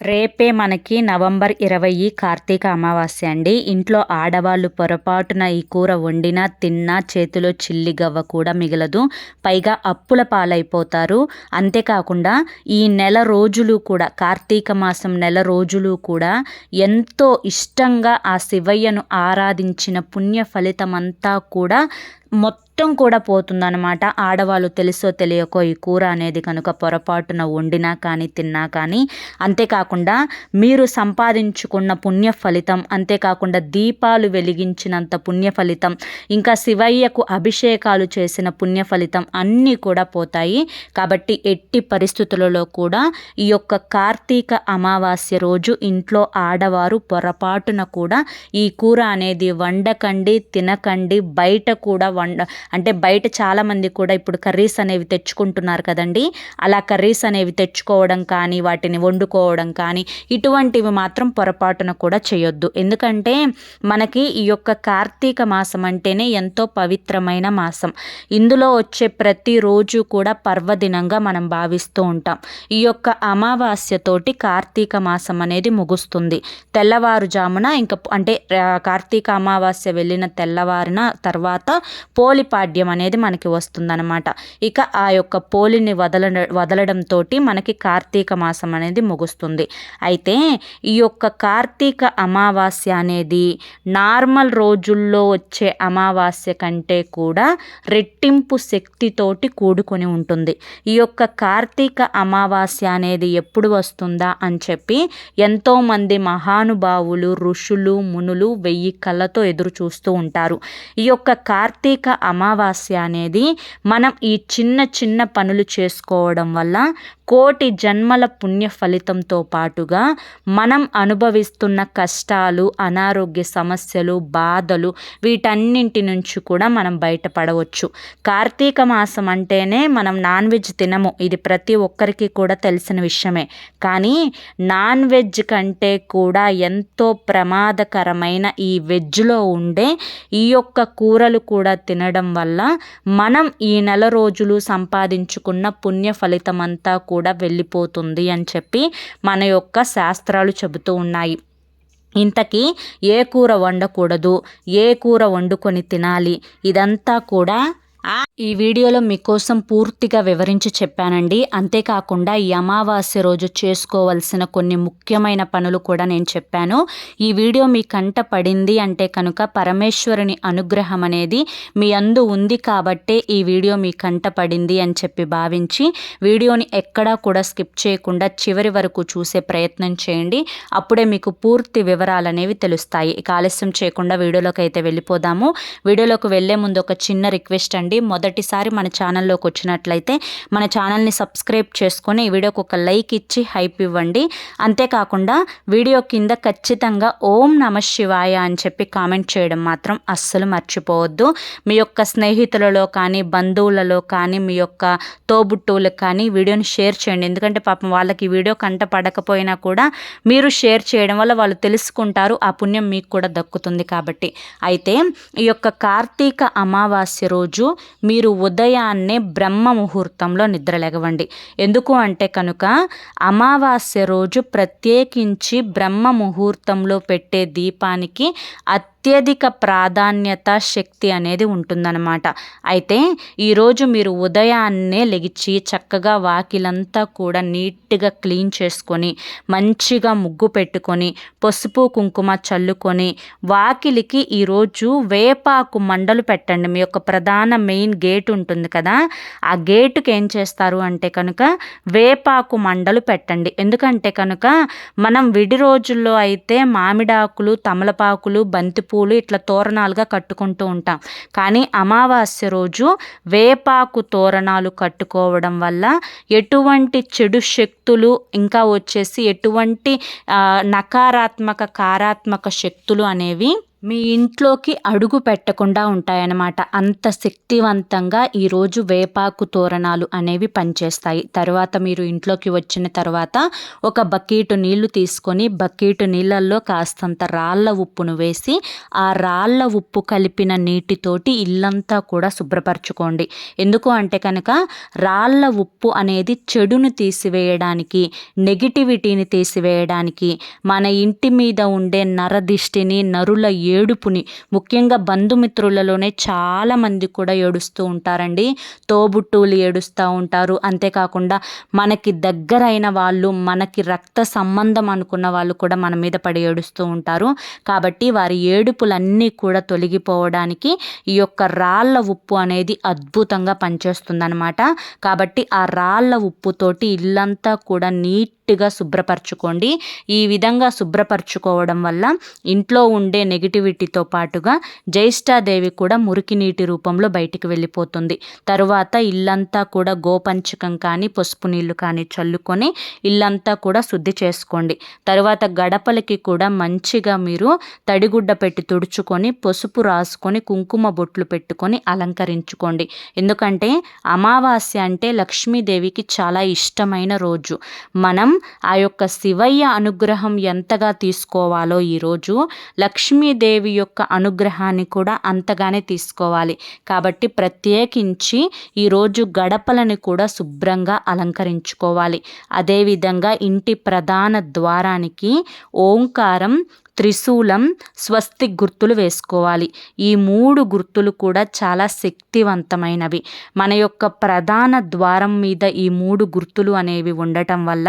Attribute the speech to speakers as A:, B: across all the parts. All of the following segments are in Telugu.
A: రేపే మనకి నవంబర్ ఇరవై కార్తీక అమావాస్య అండి. ఇంట్లో ఆడవాళ్ళు పొరపాటున ఈ కూర వండినా తిన్నా చేతిలో చిల్లి గవ్వ కూడా మిగలదు. పైగా అప్పుల పాలైపోతారు. అంతేకాకుండా ఈ నెల రోజులు కూడా కార్తీక మాసం నెల రోజులు కూడా ఎంతో ఇష్టంగా ఆ శివయ్యను ఆరాధించిన పుణ్య ఫలితం అంతా కూడా మొత్తం కూడా పోతుందన్నమాట. ఆడవాళ్ళు తెలుసో తెలియకో ఈ కూర అనేది కనుక పొరపాటున వండినా కానీ తిన్నా కానీ అంతేకాకుండా మీరు సంపాదించుకున్న పుణ్య ఫలితం అంతేకాకుండా దీపాలు వెలిగించినంత పుణ్య ఫలితం ఇంకా శివయ్యకు అభిషేకాలు చేసిన పుణ్య ఫలితం అన్నీ కూడా పోతాయి. కాబట్టి ఎట్టి పరిస్థితులలో కూడా ఈ యొక్క కార్తీక అమావాస్య రోజు ఇంట్లో ఆడవారు పొరపాటున కూడా ఈ కూర అనేది వండకండి తినకండి బయట కూడా వండ అంటే బయట చాలామంది కూడా ఇప్పుడు కర్రీస్ అనేవి తెచ్చుకుంటున్నారు కదండి. అలా కర్రీస్ అనేవి తెచ్చుకోవడం కానీ వాటిని వండుకోవడం కానీ ఇటువంటివి మాత్రం పొరపాటున కూడా చేయొద్దు. ఎందుకంటే మనకి ఈ యొక్క కార్తీక మాసం అంటేనే ఎంతో పవిత్రమైన మాసం. ఇందులో వచ్చే ప్రతిరోజు కూడా పర్వదినంగా మనం భావిస్తూ ఉంటాం. ఈ యొక్క అమావాస్యతోటి కార్తీక మాసం అనేది ముగుస్తుంది. తెల్లవారుజామున ఇంకా అంటే కార్తీక అమావాస్య వెళ్ళిన తెల్లవారిన తర్వాత పోలిపాడ్యం అనేది మనకి వస్తుందన్నమాట. ఇక ఆ యొక్క పోలిని వదల వదలడంతో మనకి కార్తీక మాసం అనేది ముగుస్తుంది. అయితే ఈ యొక్క కార్తీక అమావాస్య అనేది నార్మల్ రోజుల్లో వచ్చే అమావాస్య కంటే కూడా రెట్టింపు శక్తితోటి కూడుకొని ఉంటుంది. ఈ యొక్క కార్తీక అమావాస్య అనేది ఎప్పుడు వస్తుందా అని చెప్పి ఎంతోమంది మహానుభావులు ఋషులు మునులు వెయ్యి కళ్ళతో ఎదురు చూస్తూ ఉంటారు. ఈ యొక్క కార్తీక కార్తీక అమావాస్య అనేది మనం ఈ చిన్న చిన్న పనులు చేసుకోవడం వల్ల కోటి జన్మల పుణ్య ఫలితంతో పాటుగా మనం అనుభవిస్తున్న కష్టాలు అనారోగ్య సమస్యలు బాధలు వీటన్నింటి నుంచి కూడా మనం బయటపడవచ్చు. కార్తీక మాసం అంటేనే మనం నాన్ వెజ్ తినము. ఇది ప్రతి ఒక్కరికి కూడా తెలిసిన విషయమే. కానీ నాన్ వెజ్ కంటే కూడా ఎంతో ప్రమాదకరమైన ఈ వెజ్లో ఉండే ఈ యొక్క కూరలు కూడా తినడం వల్ల మనం ఈ నెల రోజులు సంపాదించుకున్న పుణ్య ఫలితం అంతా కూడా కూడా వెళ్ళిపోతుంది అని చెప్పి మన యొక్క శాస్త్రాలు చెబుతూ ఉన్నాయి. ఇంతకీ ఏ కూర వండకూడదు? ఏ కూర వండుకొని తినాలి? ఇదంతా కూడా ఈ వీడియోలో మీకోసం పూర్తిగా వివరించి చెప్పానండి. అంతేకాకుండా ఈ అమావాస్య రోజు చేసుకోవలసిన కొన్ని ముఖ్యమైన పనులు కూడా నేను చెప్పాను. ఈ వీడియో మీ కంట పడింది అంటే కనుక పరమేశ్వరుని అనుగ్రహం అనేది మీ అందు ఉంది కాబట్టే ఈ వీడియో మీ కంట పడింది అని చెప్పి భావించి వీడియోని ఎక్కడా కూడా స్కిప్ చేయకుండా చివరి వరకు చూసే ప్రయత్నం చేయండి. అప్పుడే మీకు పూర్తి వివరాలు అనేవి తెలుస్తాయి. ఇక ఆలస్యం చేయకుండా వీడియోలోకి అయితే వెళ్ళిపోదాము. వీడియోలోకి వెళ్ళే ముందు ఒక చిన్న రిక్వెస్ట్ అండి. మొదటి మొదటిసారి మన ఛానల్లోకి వచ్చినట్లయితే మన ఛానల్ని సబ్స్క్రైబ్ చేసుకొని ఈ వీడియోకి ఒక లైక్ ఇచ్చి హైప్ ఇవ్వండి. అంతేకాకుండా వీడియో కింద ఖచ్చితంగా ఓం నమ శివాయ అని చెప్పి కామెంట్ చేయడం మాత్రం అస్సలు మర్చిపోవద్దు. మీ యొక్క స్నేహితులలో కానీ బంధువులలో కానీ మీ యొక్క తోబుట్టువులకు కానీ వీడియోని షేర్ చేయండి. ఎందుకంటే పాపం వాళ్ళకి వీడియో కంట పడకపోయినా కూడా మీరు షేర్ చేయడం వల్ల వాళ్ళు తెలుసుకుంటారు ఆ పుణ్యం మీకు కూడా దక్కుతుంది కాబట్టి. అయితే ఈ యొక్క కార్తీక అమావాస్య రోజు మీ మీరు ఉదయాన్నే బ్రహ్మ ముహూర్తంలో నిద్రలేగవండి ఎందుకు అంటే కనుక అమావాస్య రోజు ప్రత్యేకించి బ్రహ్మ ముహూర్తంలో పెట్టే దీపానికి అతి అత్యధిక ప్రాధాన్యత శక్తి అనేది ఉంటుందన్నమాట. అయితే ఈరోజు మీరు ఉదయాన్నే లెగిచి చక్కగా వాకిలంతా కూడా నీట్గా క్లీన్ చేసుకొని మంచిగా ముగ్గు పెట్టుకొని పసుపు కుంకుమ చల్లుకొని వాకిలికి ఈరోజు వేపాకు మండలు పెట్టండి. మీ యొక్క ప్రధాన మెయిన్ గేట్ ఉంటుంది కదా ఆ గేటుకి ఏం చేస్తారు అంటే కనుక వేపాకు మండలు పెట్టండి. ఎందుకంటే కనుక మనం విడి రోజుల్లో అయితే మామిడాకులు తమలపాకులు బంతిపూ పూలు ఇట్లా తోరణాలుగా కట్టుకుంటూ ఉంటాం. కానీ అమావాస్య రోజు వేపాకు తోరణాలు కట్టుకోవడం వల్ల ఎటువంటి చెడు శక్తులు ఇంకా వచ్చేసి ఎటువంటి నకారాత్మక కారాత్మక శక్తులు అనేవి మీ ఇంట్లోకి అడుగు పెట్టకుండా ఉంటాయన్నమాట. అంత శక్తివంతంగా ఈరోజు వేపాకు తోరణాలు అనేవి పనిచేస్తాయి. తర్వాత మీరు ఇంట్లోకి వచ్చిన తర్వాత ఒక బకెట్ నీళ్ళు తీసుకొని బకెట్ నీళ్ళల్లో కాస్తంత రాళ్ళ ఉప్పును వేసి ఆ రాళ్ళ ఉప్పు కలిపిన నీటితోటి ఇల్లంతా కూడా శుభ్రపరచుకోండి. ఎందుకు అంటే కనుక రాళ్ళ ఉప్పు అనేది చెడును తీసివేయడానికి నెగిటివిటీని తీసివేయడానికి మన ఇంటి మీద ఉండే నరదిష్టిని నరుల ఏడుపుని. ముఖ్యంగా బంధుమిత్రులలోనే చాలామంది కూడా ఏడుస్తూ ఉంటారండి. తోబుట్టువులు ఏడుస్తూ ఉంటారు. అంతేకాకుండా మనకి దగ్గరైన వాళ్ళు మనకి రక్త సంబంధం అనుకున్న వాళ్ళు కూడా మన మీద పడి ఏడుస్తూ ఉంటారు. కాబట్టి వారి ఏడుపులన్నీ కూడా తొలగిపోవడానికి ఈ యొక్క రాళ్ళ ఉప్పు అనేది అద్భుతంగా పనిచేస్తుందన్నమాట. కాబట్టి ఆ రాళ్ళ ఉప్పుతోటి ఇల్లంతా కూడా నీట్ నీట్గా శుభ్రపరచుకోండి. ఈ విధంగా శుభ్రపరచుకోవడం వల్ల ఇంట్లో ఉండే నెగిటివిటీతో పాటుగా జ్యేష్ఠాదేవి కూడా మురికి నీటి రూపంలో బయటికి వెళ్ళిపోతుంది. తరువాత ఇల్లంతా కూడా గోపంచకం కానీ పసుపు నీళ్ళు కానీ చల్లుకొని ఇల్లంతా కూడా శుద్ధి చేసుకోండి. తరువాత గడపలకి కూడా మంచిగా మీరు తడిగుడ్డ పెట్టి తుడుచుకొని పసుపు రాసుకొని కుంకుమ బొట్లు పెట్టుకొని అలంకరించుకోండి. ఎందుకంటే అమావాస్య అంటే లక్ష్మీదేవికి చాలా ఇష్టమైన రోజు. మనం ఆ యొక్క శివయ్య అనుగ్రహం ఎంతగా తీసుకోవాలో ఈరోజు లక్ష్మీదేవి యొక్క అనుగ్రహాన్ని కూడా అంతగానే తీసుకోవాలి. కాబట్టి ప్రత్యేకించి ఈరోజు గడపలను కూడా శుభ్రంగా అలంకరించుకోవాలి. అదేవిధంగా ఇంటి ప్రధాన ద్వారానికి ఓంకారం త్రిశూలం స్వస్తి గుర్తులు వేసుకోవాలి. ఈ మూడు గుర్తులు కూడా చాలా శక్తివంతమైనవి. మన యొక్క ప్రధాన ద్వారం మీద ఈ మూడు గుర్తులు అనేవి ఉండటం వల్ల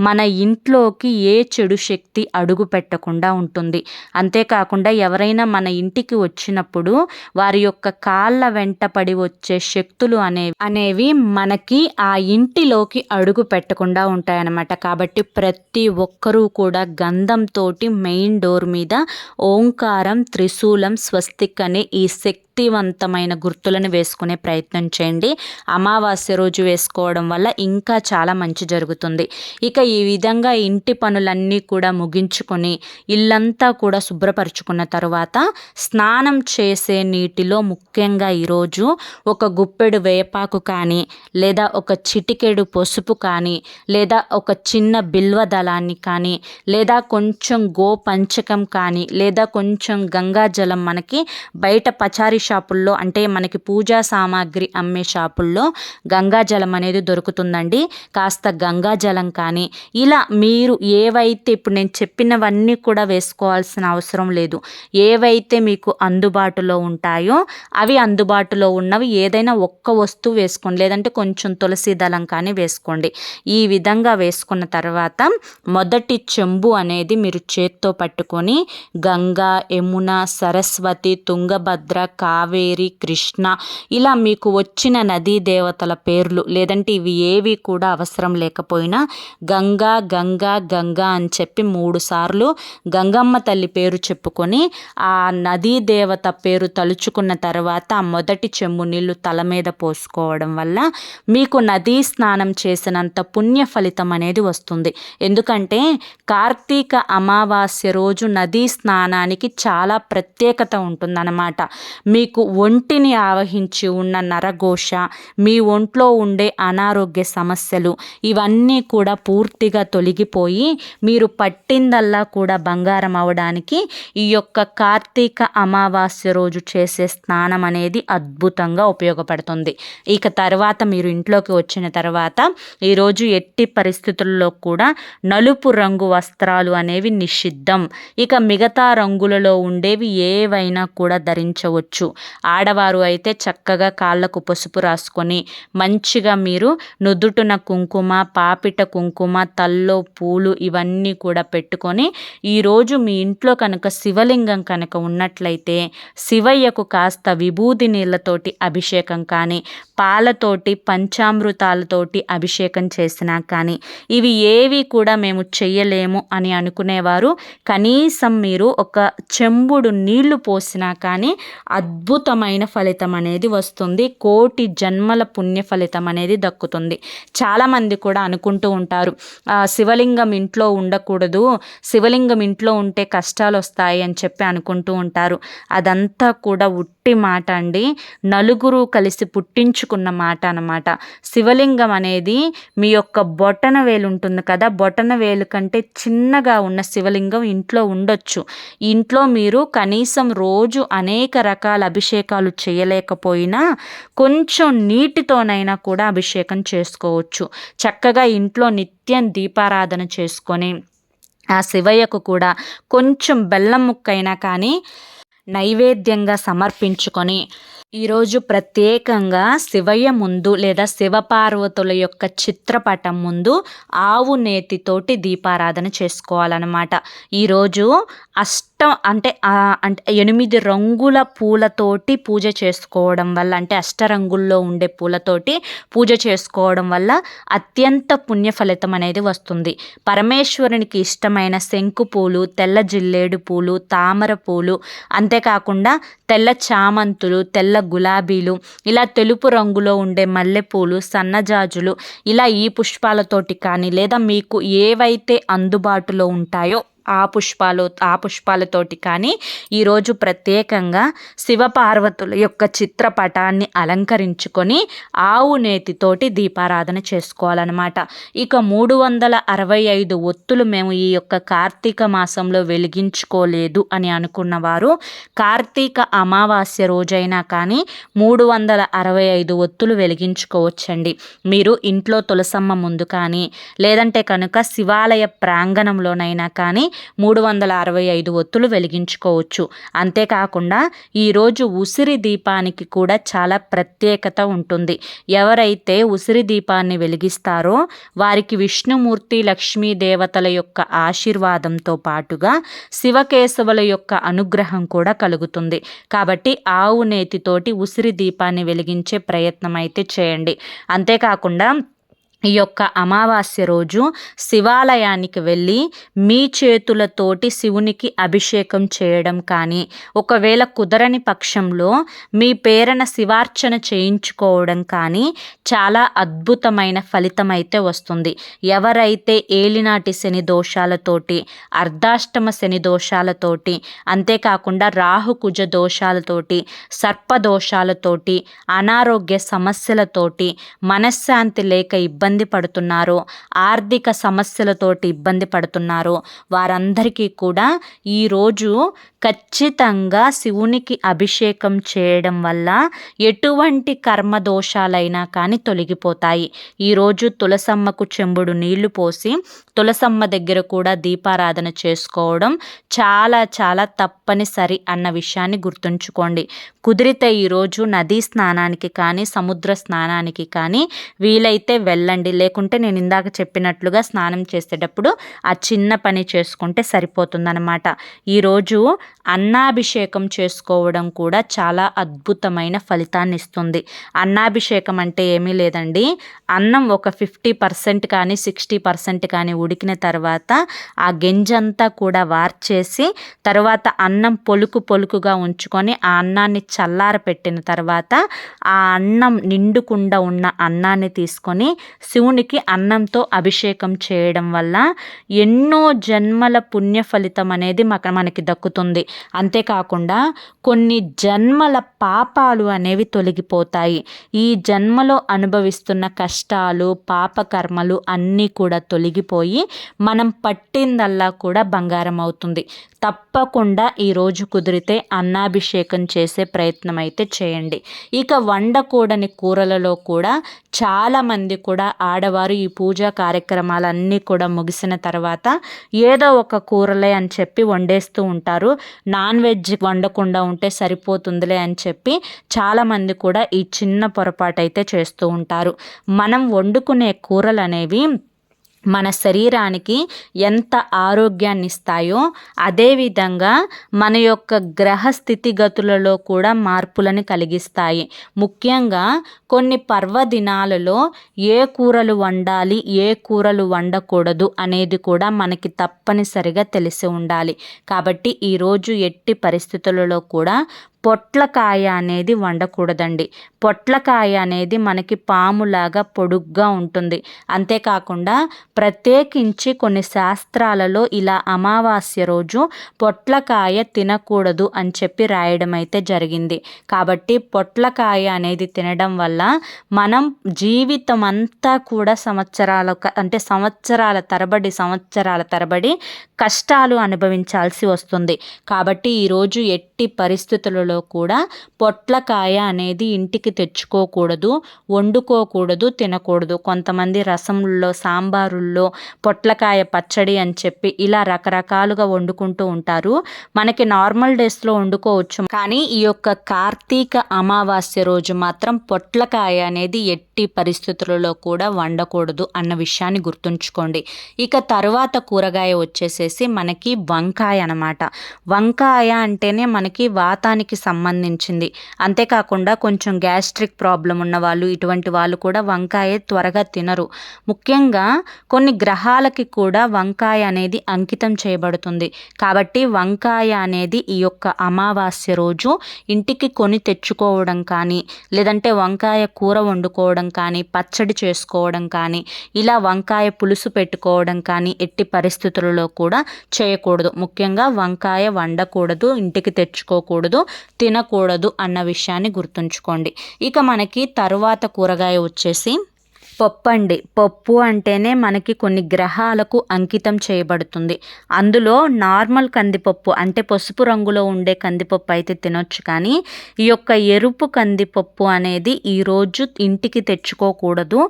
A: మన ఇంట్లోకి ఏ చెడు శక్తి అడుగు పెట్టకుండా ఉంటుంది. అంతేకాకుండా ఎవరైనా మన ఇంటికి వచ్చినప్పుడు వారి యొక్క కాళ్ళ వెంట పడి వచ్చే శక్తులు అనేవి అనేవి మనకి ఆ ఇంటిలోకి అడుగు పెట్టకుండా ఉంటాయన్నమాట. కాబట్టి ప్రతి ఒక్కరూ కూడా గంధంతో మెయిన్ డోర్ మీద ఓంకారం త్రిశూలం స్వస్తిక్ అనే ఈ శక్తి శక్తివంతమైన గుర్తులను వేసుకునే ప్రయత్నం చేయండి. అమావాస్య రోజు వేసుకోవడం వల్ల ఇంకా చాలా మంచి జరుగుతుంది. ఇక ఈ విధంగా ఇంటి పనులన్నీ కూడా ముగించుకొని ఇల్లంతా కూడా శుభ్రపరుచుకున్న తర్వాత స్నానం చేసే నీటిలో ముఖ్యంగా ఈరోజు ఒక గుప్పెడు వేపాకు కానీ లేదా ఒక చిటికెడు పసుపు కానీ లేదా ఒక చిన్న బిల్వ దళాన్ని కానీ లేదా కొంచెం గో పంచకం కానీ లేదా కొంచెం గంగాజలం మనకి బయట పచారీ షాపుల్లో అంటే మనకి పూజా సామాగ్రి అమ్మే షాపుల్లో గంగాజలం అనేది దొరుకుతుందండి. కాస్త గంగాజలం కానీ ఇలా మీరు ఏవైతే ఇప్పుడు నేను చెప్పినవన్నీ కూడా వేసుకోవాల్సిన అవసరం లేదు. ఏవైతే మీకు అందుబాటులో ఉంటాయో అవి అందుబాటులో ఉన్నవి ఏదైనా ఒక్క వస్తువు వేసుకోండి. లేదంటే కొంచెం తులసి దళం కానీ వేసుకోండి. ఈ విధంగా వేసుకున్న తర్వాత మొదటి చెంబు అనేది మీరు చేత్తో పట్టుకొని గంగా యమున సరస్వతి తుంగభద్ర కా కావేరి కృష్ణ ఇలా మీకు వచ్చిన నదీ దేవతల పేర్లు. లేదంటే ఇవి ఏవి కూడా అవసరం లేకపోయినా గంగా గంగా గంగా అని చెప్పి మూడు సార్లు గంగమ్మ తల్లి పేరు చెప్పుకొని ఆ నదీ దేవత పేరు తలుచుకున్న తర్వాత ఆ మొదటి చెంబు నీళ్ళు తల మీద పోసుకోవడం వల్ల మీకు నదీ స్నానం చేసినంత పుణ్య ఫలితం అనేది వస్తుంది. ఎందుకంటే కార్తీక అమావాస్య రోజు నదీ స్నానానికి చాలా ప్రత్యేకత ఉంటుందన్నమాట. మీ మీకు ఒంటిని ఆవహించి ఉన్న నరఘోష మీ ఒంట్లో ఉండే అనారోగ్య సమస్యలు ఇవన్నీ కూడా పూర్తిగా తొలగిపోయి మీరు పట్టిందల్లా కూడా బంగారం అవడానికి ఈ యొక్క కార్తీక అమావాస్య రోజు చేసే స్నానం అనేది అద్భుతంగా ఉపయోగపడుతుంది. ఇక తర్వాత మీరు ఇంట్లోకి వచ్చిన తర్వాత ఈరోజు ఎట్టి పరిస్థితుల్లో కూడా నలుపు రంగు వస్త్రాలు అనేవి నిషిద్ధం. ఇక మిగతా రంగులలో ఉండేవి ఏవైనా కూడా ధరించవచ్చు. ఆడవారు అయితే చక్కగా కాళ్ళకు పసుపు రాసుకొని మంచిగా మీరు నుదుటున కుంకుమ పాపిట కుంకుమ తల్లో పూలు ఇవన్నీ కూడా పెట్టుకొని ఈరోజు మీ ఇంట్లో కనుక శివలింగం కనుక ఉన్నట్లయితే శివయ్యకు కాస్త విభూది నీళ్ళతోటి అభిషేకం కానీ పాలతోటి పంచామృతాలతోటి అభిషేకం చేసినా కానీ ఇవి ఏవి కూడా మేము చెయ్యలేము అని అనుకునేవారు. కనీసం మీరు ఒక చెంబుడు నీళ్ళు పోసినా కానీ అద్భుత అద్భుతమైన ఫలితం అనేది వస్తుంది. కోటి జన్మల పుణ్య ఫలితం అనేది దక్కుతుంది. చాలామంది కూడా అనుకుంటూ ఉంటారు శివలింగం ఇంట్లో ఉండకూడదు. శివలింగం ఇంట్లో ఉంటే కష్టాలు వస్తాయి అని చెప్పి అనుకుంటూ ఉంటారు. అదంతా కూడా ఉట్టి మాట అండి నలుగురు కలిసి పుట్టించుకున్న మాట అనమాట శివలింగం అనేది మీ యొక్క బొటన వేలు ఉంటుంది కదా బొటన వేలు కంటే చిన్నగా ఉన్న శివలింగం ఇంట్లో ఉండొచ్చు. ఇంట్లో మీరు కనీసం రోజు అనేక రకాల అభిషేకాలు చేయలేకపోయినా కొంచెం నీటితోనైనా కూడా అభిషేకం చేసుకోవచ్చు. చక్కగా ఇంట్లో నిత్యం దీపారాధన చేసుకొని ఆ శివయ్యకు కూడా కొంచెం బెల్లం ముక్కైనా కానీ నైవేద్యంగా సమర్పించుకొని ఈరోజు ప్రత్యేకంగా శివయ్య ముందు లేదా శివపార్వతుల యొక్క చిత్రపటం ముందు ఆవు నేతితోటి దీపారాధన చేసుకోవాలన్నమాట. ఈరోజు అష్టం అంటే అంటే ఎనిమిది రంగుల పూలతోటి పూజ చేసుకోవడం వల్ల అంటే అష్టరంగుల్లో ఉండే పూలతోటి పూజ చేసుకోవడం వల్ల అత్యంత పుణ్య ఫలితం అనేది వస్తుంది. పరమేశ్వరునికి ఇష్టమైన శంకు పూలు తెల్ల జిల్లేడు పూలు తామర పూలు అంతేకాకుండా తెల్ల చామంతులు తెల్ల గులాబీలు ఇలా తెలుపు రంగులో ఉండే మల్లెపూలు సన్నజాజులు ఇలా ఈ పుష్పాలతోటి కానీ లేదా మీకు ఏవైతే అందుబాటులో ఉంటాయో ఆ పుష్పాలు ఆ పుష్పాలతోటి కానీ ఈరోజు ప్రత్యేకంగా శివపార్వతుల యొక్క చిత్రపటాన్ని అలంకరించుకొని ఆవు నేతితోటి దీపారాధన చేసుకోవాలన్నమాట. ఇక మూడు వందల అరవై ఐదు ఒత్తులు మేము ఈ యొక్క కార్తీక మాసంలో వెలిగించుకోలేదు అని అనుకున్నవారు కార్తీక అమావాస్య రోజైనా కానీ మూడు వందల అరవై ఐదు ఒత్తులు వెలిగించుకోవచ్చండి. మీరు ఇంట్లో తులసమ్మ ముందు కానీ లేదంటే కనుక శివాలయ ప్రాంగణంలోనైనా కానీ మూడు వందల అరవై ఐదు ఒత్తులు వెలిగించుకోవచ్చు. అంతేకాకుండా ఈరోజు ఉసిరి దీపానికి కూడా చాలా ప్రత్యేకత ఉంటుంది. ఎవరైతే ఉసిరి దీపాన్ని వెలిగిస్తారో వారికి విష్ణుమూర్తి లక్ష్మీ దేవతల యొక్క ఆశీర్వాదంతో పాటుగా శివకేశవుల యొక్క అనుగ్రహం కూడా కలుగుతుంది. కాబట్టి ఆవు నేతితోటి ఉసిరి దీపాన్ని వెలిగించే ప్రయత్నం అయితే చేయండి. అంతేకాకుండా ఈ యొక్క అమావాస్య రోజు శివాలయానికి వెళ్ళి మీ చేతులతోటి శివునికి అభిషేకం చేయడం కానీ ఒకవేళ కుదరని పక్షంలో మీ పేరన శివార్చన చేయించుకోవడం కానీ చాలా అద్భుతమైన ఫలితం అయితే వస్తుంది. ఎవరైతే ఏలినాటి శని దోషాలతోటి అర్ధాష్టమ శని దోషాలతోటి అంతేకాకుండా రాహుకుజ దోషాలతోటి సర్పదోషాలతోటి అనారోగ్య సమస్యలతోటి మనశ్శాంతి లేక ఇబ్బంది ఇబ్బంది పడుతున్నారో. ఆర్థిక సమస్యలతోటి ఇబ్బంది పడుతున్నారో. వారందరికీ కూడా ఈరోజు ఖచ్చితంగా శివునికి అభిషేకం చేయడం వల్ల ఎటువంటి కర్మ దోషాలైనా కానీ తొలగిపోతాయి. ఈరోజు తులసమ్మకు చెంబుడు నీళ్ళు పోసి తులసమ్మ దగ్గర కూడా దీపారాధన చేసుకోవడం చాలా చాలా తప్పనిసరి అన్న విషయాన్ని గుర్తుంచుకోండి. కుదిరితే ఈరోజు నదీ స్నానానికి కానీ సముద్ర స్నానానికి కానీ వీలైతే వెళ్ళండి. లేకుంటే నేను ఇందాక చెప్పినట్లుగా స్నానం చేసేటప్పుడు ఆ చిన్న పని చేసుకుంటే సరిపోతుందన్నమాట. ఈరోజు అన్నాభిషేకం చేసుకోవడం కూడా చాలా అద్భుతమైన ఫలితాన్ని ఇస్తుంది. అన్నాభిషేకం అంటే ఏమీ లేదండి. అన్నం ఒక ఫిఫ్టీ పర్సెంట్ కానీ సిక్స్టీ పర్సెంట్ కానీ ఉడికిన తర్వాత ఆ గింజంతా కూడా వార్చేసి తర్వాత అన్నం పొలుకు పొలుకుగా ఉంచుకొని ఆ అన్నాన్ని చల్లార పెట్టిన తర్వాత ఆ అన్నం నిండుకుండా ఉన్న అన్నాన్ని తీసుకొని శివునికి అన్నంతో అభిషేకం చేయడం వల్ల ఎన్నో జన్మల పుణ్య ఫలితం అనేది మనకి దక్కుతుంది. అంతేకాకుండా కొన్ని జన్మల పాపాలు అనేవి తొలగిపోతాయి. ఈ జన్మలో అనుభవిస్తున్న కష్టాలు పాపకర్మలు అన్నీ కూడా తొలగిపోయి మనం పట్టిందల్లా కూడా బంగారం అవుతుంది. తప్పకుండా ఈరోజు కుదిరితే అన్నాభిషేకం చేసే ప్రయత్నం అయితే చేయండి. ఇక వండకూడని కూరలలో కూడా చాలామంది కూడా ఆడవారు ఈ పూజా కార్యక్రమాలన్నీ కూడా ముగిసిన తర్వాత ఏదో ఒక కూరలే అని చెప్పి వండేస్తూ ఉంటారు. నాన్ వెజ్ వండకుండా ఉంటే సరిపోతుందిలే అని చెప్పి చాలామంది కూడా ఈ చిన్న పొరపాటు అయితే చేస్తూ ఉంటారు. మనం వండుకునే కూరలు అనేవి మన శరీరానికి ఎంత ఆరోగ్యాన్ని ఇస్తాయో అదేవిధంగా మన యొక్క గ్రహ స్థితిగతులలో కూడా మార్పులను కలిగిస్తాయి. ముఖ్యంగా కొన్ని పర్వదినాలలో ఏ కూరలు వండాలి ఏ కూరలు వండకూడదు అనేది కూడా మనకి తప్పనిసరిగా తెలిసి ఉండాలి. కాబట్టి ఈరోజు ఎట్టి పరిస్థితులలో కూడా పొట్లకాయ అనేది వండకూడదండి. పొట్లకాయ అనేది మనకి పాములాగా పొడుగ్గా ఉంటుంది. అంతేకాకుండా ప్రత్యేకించి కొన్ని శాస్త్రాలలో ఇలా అమావాస్య రోజు పొట్లకాయ తినకూడదు అని చెప్పి రాయడం అయితే జరిగింది. కాబట్టి పొట్లకాయ అనేది తినడం వల్ల మనం జీవితం అంతా కూడా సంవత్సరాల అంటే సంవత్సరాల తరబడి సంవత్సరాల తరబడి కష్టాలు అనుభవించాల్సి వస్తుంది. కాబట్టి ఈరోజు ఎట్టి పరిస్థితులలో కూడా పొట్లకాయ అనేది ఇంటికి తెచ్చుకోకూడదు వండుకోకూడదు తినకూడదు. కొంతమంది రసంలో సాంబారుల్లో పొట్లకాయ పచ్చడి అని చెప్పి ఇలా రకరకాలుగా వండుకుంటూ ఉంటారు. మనకి నార్మల్ డేస్లో వండుకోవచ్చు. కానీ ఈ యొక్క కార్తీక అమావాస్య రోజు మాత్రం పొట్లకాయ అనేది ఎట్టి పరిస్థితులలో కూడా వండకూడదు అన్న విషయాన్ని గుర్తుంచుకోండి. ఇక తర్వాత కూరగాయ వచ్చేసేసి మనకి వంకాయ అనమాట వంకాయ అంటేనే మనకి వాతానికి సంబంధించింది. అంతేకాకుండా కొంచెం గ్యాస్ట్రిక్ ప్రాబ్లం ఉన్న వాళ్ళు ఇటువంటి వాళ్ళు కూడా వంకాయ త్వరగా తినరు. ముఖ్యంగా కొన్ని గ్రహాలకి కూడా వంకాయ అనేది అంకితం చేయబడుతుంది. కాబట్టి వంకాయ అనేది ఈ యొక్క అమావాస్య రోజు ఇంటికి కొని తెచ్చుకోవడం కానీ లేదంటే వంకాయ కూర వండుకోవడం కానీ పచ్చడి చేసుకోవడం కానీ ఇలా వంకాయ పులుసు పెట్టుకోవడం కానీ ఎట్టి పరిస్థితులలో కూడా చేయకూడదు. ముఖ్యంగా వంకాయ వండకూడదు ఇంటికి తెచ్చుకోకూడదు. తినకూడదు అన్న విషయాన్ని గుర్తుంచుకోండి. ఇక మనకి తరువాత కూరగాయ వచ్చేసి పప్పు అండి పప్పు అంటేనే మనకి కొన్ని గ్రహాలకు అంకితం చేయబడుతుంది. అందులో నార్మల్ కందిపప్పు అంటే పసుపు రంగులో ఉండే కందిపప్పు అయితే తినొచ్చు కానీ ఈ యొక్క ఎరుపు కందిపప్పు అనేది ఈరోజు ఇంటికి తెచ్చుకోకూడదు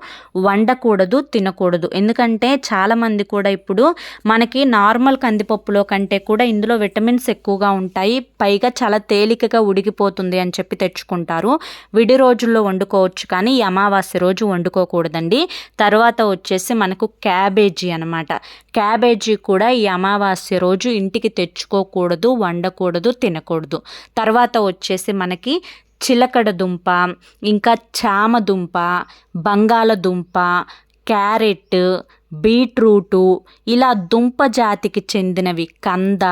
A: వండకూడదు తినకూడదు. ఎందుకంటే చాలామంది కూడా ఇప్పుడు మనకి నార్మల్ కందిపప్పులో కంటే కూడా ఇందులో విటమిన్స్ ఎక్కువగా ఉంటాయి. పైగా చాలా తేలికగా ఉడికిపోతుంది అని చెప్పి తెచ్చుకుంటారు. విడి రోజుల్లో వండుకోవచ్చు కానీ ఈ అమావాస్య రోజు వండుకోకూడదు కదండి. తర్వాత వచ్చేసి మనకు క్యాబేజీ అనమాట క్యాబేజీ కూడా ఈ అమావాస్య రోజు ఇంటికి తెచ్చుకోకూడదు వండకూడదు తినకూడదు. తర్వాత వచ్చేసి మనకి చిలకడ దుంప ఇంకా చామ దుంప బంగాళదుంప క్యారెట్ బీట్రూటు ఇలా దుంప జాతికి చెందినవి కంద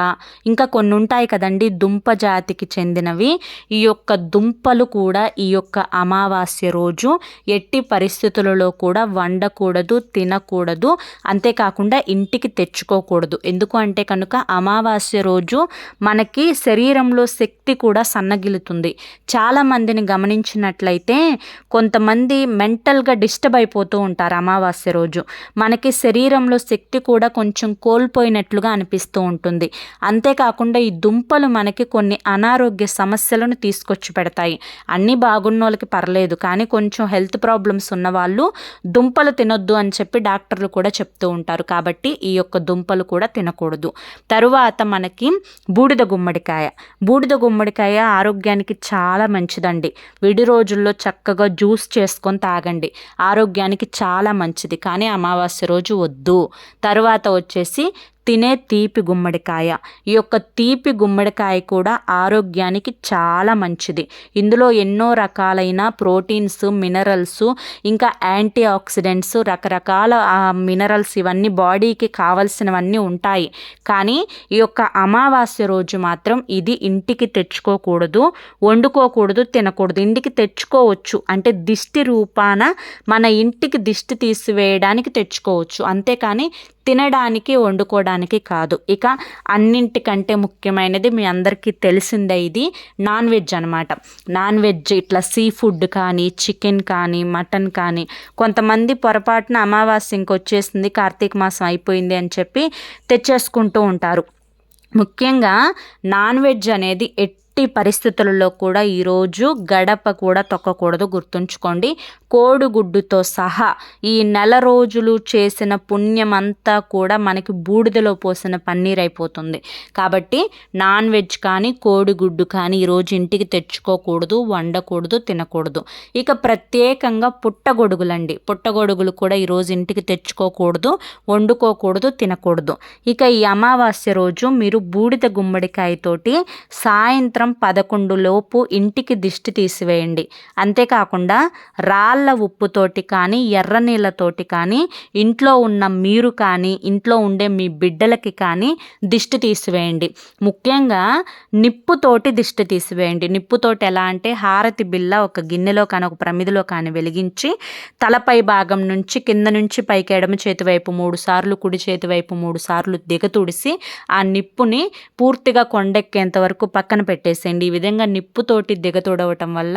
A: ఇంకా కొన్ని ఉంటాయి కదండి దుంప జాతికి చెందినవి. ఈ యొక్క దుంపలు కూడా ఈ యొక్క అమావాస్య రోజు ఎట్టి పరిస్థితులలో కూడా వండకూడదు తినకూడదు. అంతేకాకుండా ఇంటికి తెచ్చుకోకూడదు. ఎందుకు అంటే కనుక అమావాస్య రోజు మనకి శరీరంలో శక్తి కూడా సన్నగిలుతుంది. చాలామందిని గమనించినట్లయితే కొంతమంది మెంటల్గా డిస్టర్బ్ అయిపోతూ ఉంటారు అమావాస్య రోజు. మనకి మనకి శరీరంలో శక్తి కూడా కొంచెం కోల్పోయినట్లుగా అనిపిస్తూ ఉంటుంది. అంతేకాకుండా ఈ దుంపలు మనకి కొన్ని అనారోగ్య సమస్యలను తీసుకొచ్చి పెడతాయి. అన్నీ బాగున్న వాళ్ళకి పర్లేదు కానీ కొంచెం హెల్త్ ప్రాబ్లమ్స్ ఉన్న వాళ్ళు దుంపలు తినొద్దు అని చెప్పి డాక్టర్లు కూడా చెప్తూ ఉంటారు. కాబట్టి ఈ యొక్క దుంపలు కూడా తినకూడదు. తరువాత మనకి బూడిద గుమ్మడికాయ. బూడిద గుమ్మడికాయ ఆరోగ్యానికి చాలా మంచిదండి. విడి రోజుల్లో చక్కగా జ్యూస్ చేసుకొని తాగండి. ఆరోగ్యానికి చాలా మంచిది. కానీ అమావాస్య రోజు వద్దు. తర్వాత వచ్చేసి తినే తీపి గుమ్మడికాయ. ఈ యొక్క తీపి గుమ్మడికాయ కూడా ఆరోగ్యానికి చాలా మంచిది. ఇందులో ఎన్నో రకాలైన ప్రోటీన్స్ మినరల్స్ ఇంకా యాంటీ ఆక్సిడెంట్స్ రకరకాల మినరల్స్ ఇవన్నీ బాడీకి కావలసినవన్నీ ఉంటాయి. కానీ ఈ యొక్క అమావాస్య రోజు మాత్రం ఇది ఇంటికి తెచ్చుకోకూడదు వండుకోకూడదు తినకూడదు. ఇంటికి తెచ్చుకోవచ్చు. అంటే దిష్టి రూపాన మన ఇంటికి దిష్టి తీసివేయడానికి తెచ్చుకోవచ్చు. అంతేకాని తినడానికి వండుకోవడానికి కాదు. ఇక అన్నింటికంటే ముఖ్యమైనది మీ అందరికీ తెలిసిందే ఇది నాన్ వెజ్ అనమాట నాన్ వెజ్ ఇట్లా సీ ఫుడ్ కానీ చికెన్ కానీ మటన్ కానీ కొంతమంది పొరపాటున అమావాస్య ఇంకొచ్చేసింది కార్తీక మాసం అయిపోయింది అని చెప్పి తెచ్చేసుకుంటూ ఉంటారు. ముఖ్యంగా నాన్ వెజ్ అనేది ఎట్ ఎట్టి పరిస్థితులలో కూడా ఈరోజు గడప కూడా తొక్కకూడదు. గుర్తుంచుకోండి కోడిగుడ్డుతో సహా ఈ నెల రోజులు చేసిన పుణ్యమంతా కూడా మనకి బూడిదలో పోసిన పన్నీర్ అయిపోతుంది. కాబట్టి నాన్ వెజ్ కానీ కోడిగుడ్డు కానీ ఈరోజు ఇంటికి తెచ్చుకోకూడదు వండకూడదు తినకూడదు. ఇక ప్రత్యేకంగా పుట్టగొడుగులండి. పుట్టగొడుగులు కూడా ఈరోజు ఇంటికి తెచ్చుకోకూడదు వండుకోకూడదు తినకూడదు. ఇక ఈ అమావాస్య రోజు మీరు బూడిద గుమ్మడికాయతోటి సాయంత్రం సాయంత్రం పదకొండు లోపు ఇంటికి దిష్టి తీసివేయండి. అంతేకాకుండా రాళ్ళ ఉప్పుతోటి కానీ ఎర్ర నీళ్ళతోటి కానీ ఇంట్లో ఉన్న మీరు కానీ ఇంట్లో ఉండే మీ బిడ్డలకి కానీ దిష్టి తీసివేయండి. ముఖ్యంగా నిప్పుతోటి దిష్టి తీసివేయండి. నిప్పుతోటి ఎలా అంటే హారతి బిల్ల ఒక గిన్నెలో కానీ ఒక ప్రమిదిలో కానీ వెలిగించి తలపై భాగం నుంచి కింద నుంచి పైకి ఎడమ చేతి వైపు మూడు సార్లు కుడి చేతి వైపు మూడు సార్లు దిగతుడిసి ఆ నిప్పుని పూర్తిగా కొండెక్కేంత వరకు పక్కన పెట్టేసేయండి ఈ విధంగా నిప్పుతోటి దిగతుడవటం వల్ల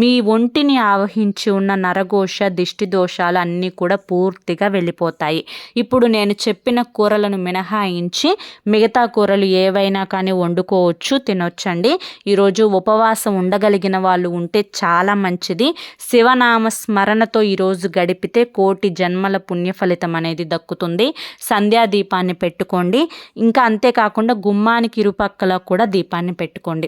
A: మీ ఒంటిని ఆవహించి ఉన్న నరఘోష దిష్టి దోషాలు అన్నీ కూడా పూర్తిగా వెళ్ళిపోతాయి. ఇప్పుడు నేను చెప్పిన కూరలను మినహాయించి మిగతా కూరలు ఏవైనా కానీ వండుకోవచ్చు తినొచ్చండి. ఈరోజు ఉపవాసం ఉండగలిగిన వాళ్ళు ఉంటే చాలా మంచిది. శివనామ స్మరణతో ఈరోజు గడిపితే కోటి జన్మల పుణ్య ఫలితం అనేది దక్కుతుంది. సంధ్యా దీపాన్ని పెట్టుకోండి. ఇంకా అంతేకాకుండా గుమ్మానికి ఇరుపక్కల కూడా దీపాన్ని పెట్టుకోండి.